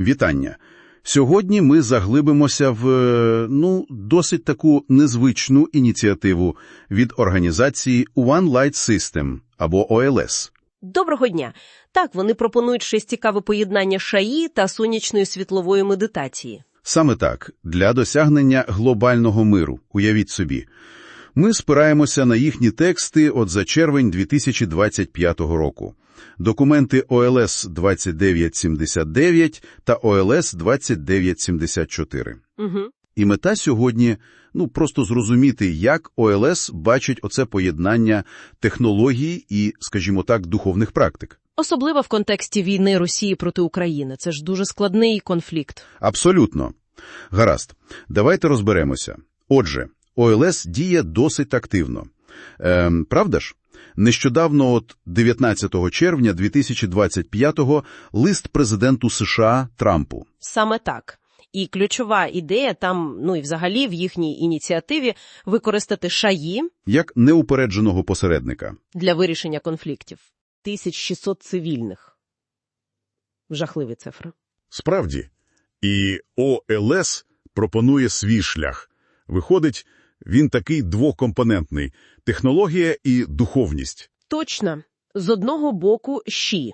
Вітання! Сьогодні ми заглибимося в, е, ну, досить таку незвичну ініціативу від організації One Light System, або ОЛС. Доброго дня! Так, вони пропонують щось цікаве поєднання шаї та сонячної світлової медитації. Саме так, для досягнення глобального миру, уявіть собі. Ми спираємося на їхні тексти от за червень 2025 року. Документи ОЛС 2979 та ОЛС 2974. Угу. І мета сьогодні ну просто зрозуміти, як ОЛС бачить оце поєднання технологій і, скажімо так, духовних практик. Особливо в контексті війни Росії проти України. Це ж дуже складний конфлікт. Абсолютно. Гаразд. Давайте розберемося. Отже, ОЛС діє досить активно. Ем, правда ж? Нещодавно, от 19 червня 2025-го, лист президенту США Трампу. Саме так. І ключова ідея там, ну і взагалі в їхній ініціативі використати шаї як неупередженого посередника. для вирішення конфліктів. 1600 цивільних. Жахливі цифри. Справді. І ОЛС пропонує свій шлях. Виходить, він такий двокомпонентний – технологія і духовність. Точно. З одного боку – ЩІ,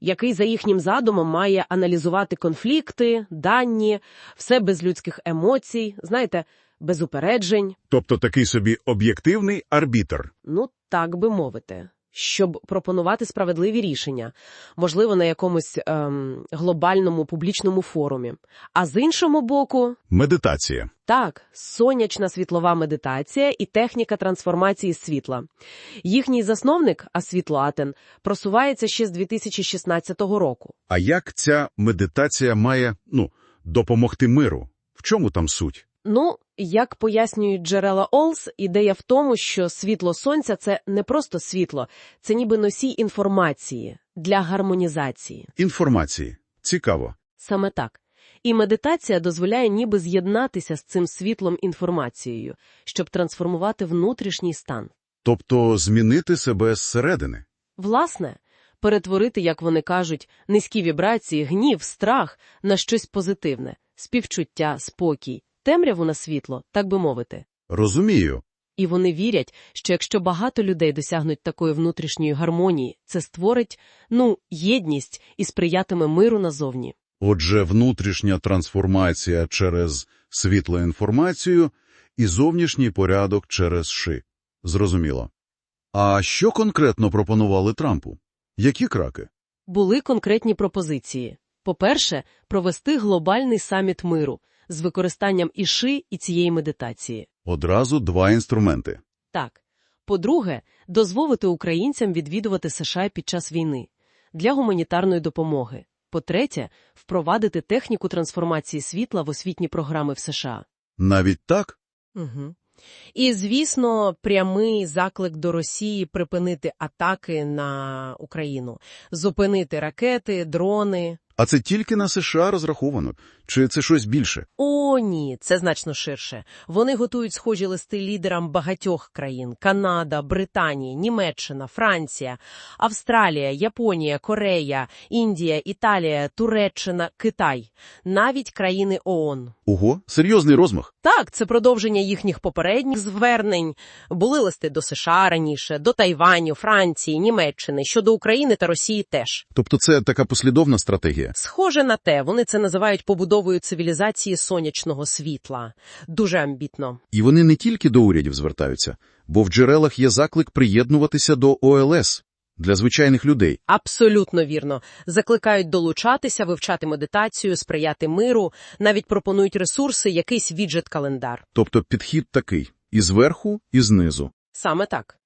який за їхнім задумом має аналізувати конфлікти, дані, все без людських емоцій, знаєте, без упереджень, Тобто такий собі об'єктивний арбітр. ну так би мовити, щоб пропонувати справедливі рішення, можливо, на якомусь ем, глобальному публічному форумі. А з іншого боку, Медитація. Так, сонячна світлова медитація і техніка трансформації світла. Їхній засновник, Асвітлоатен, просувається ще з 2016 року. А як ця медитація має, ну, допомогти миру? В чому там суть? Ну, як пояснюють джерела Олс, ідея в тому, що світло сонця – це не просто світло, це ніби носій інформації для гармонізації. Інформації. Цікаво. Саме так. І медитація дозволяє ніби з'єднатися з цим світлом інформацією, щоб трансформувати внутрішній стан. Тобто змінити себе зсередини. Власне, перетворити, як вони кажуть, низькі вібрації, гнів, страх на щось позитивне, співчуття, спокій, темряву на світло, так би мовити. Розумію. І вони вірять, що якщо багато людей досягнуть такої внутрішньої гармонії, це створить, ну, єдність і сприятиме миру назовні. Отже, внутрішня трансформація через світлоінформацію і зовнішній порядок через ши. Зрозуміло. А що конкретно пропонували Трампу? Які краки? Були конкретні пропозиції. По-перше, провести глобальний саміт миру з використанням іши і цієї медитації. Одразу два інструменти. Так. По-друге, дозволити українцям відвідувати США під час війни для гуманітарної допомоги. По-третє, впровадити техніку трансформації світла в освітні програми в США. Навіть так? Угу. І, звісно, прямий заклик до Росії припинити атаки на Україну, зупинити ракети, дрони. А це тільки на США розраховано? Чи це щось більше? О, ні, це значно ширше. Вони готують схожі листи лідерам багатьох країн: Канада, Британія, Німеччина, Франція, Австралія, Японія, Корея, Індія, Італія, Туреччина, Китай, навіть країни ООН. Ого, серйозний розмах. Так, це продовження їхніх попередніх звернень. Були листи до США раніше, до Тайваню, Франції, Німеччини, щодо України та Росії теж. Тобто це така послідовна стратегія. Схоже на те, вони це називають побудовою цивілізації сонячного світла. Дуже амбітно. І вони не тільки до урядів звертаються, бо в джерелах є заклик приєднуватися до ОЛС для звичайних людей. Абсолютно вірно. Закликають долучатися, вивчати медитацію, сприяти миру, навіть пропонують ресурси, якийсь віджит-календар. Тобто підхід такий – і зверху, і знизу. Саме так.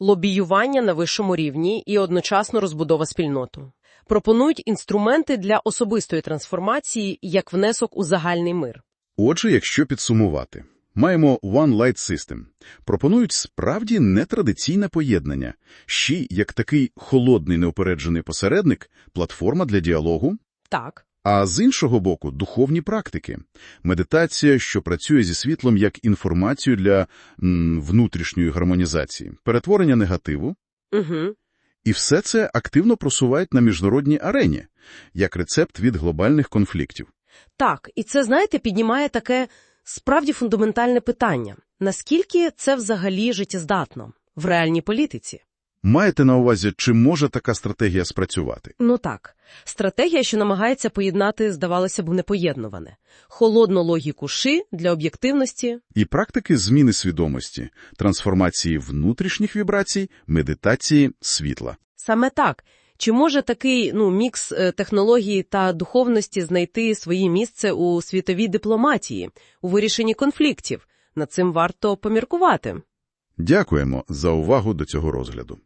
Лобіювання на вищому рівні і одночасно розбудова спільноту. Пропонують інструменти для особистої трансформації як внесок у загальний мир. Отже, якщо підсумувати, маємо One Light System. Пропонують справді нетрадиційне поєднання. Ще як такий холодний неупереджений посередник, платформа для діалогу, Так. а з іншого боку – духовні практики. Медитація, що працює зі світлом як інформацію для м, внутрішньої гармонізації, перетворення негативу Угу. І все це активно просувають на міжнародній арені, як рецепт від глобальних конфліктів. Так, і це, знаєте, піднімає таке справді фундаментальне питання. Наскільки це взагалі життєздатно в реальній політиці? Маєте на увазі, чи може така стратегія спрацювати? Ну так, стратегія, що намагається поєднати, здавалося б, непоєднуване. Холодну логіку ши для об'єктивності. І практики зміни свідомості, трансформації внутрішніх вібрацій, медитації, світла. Саме так. Чи може такий ну, мікс е, технології та духовності знайти своє місце у світовій дипломатії, у вирішенні конфліктів? Над цим варто поміркувати. Дякуємо за увагу до цього розгляду.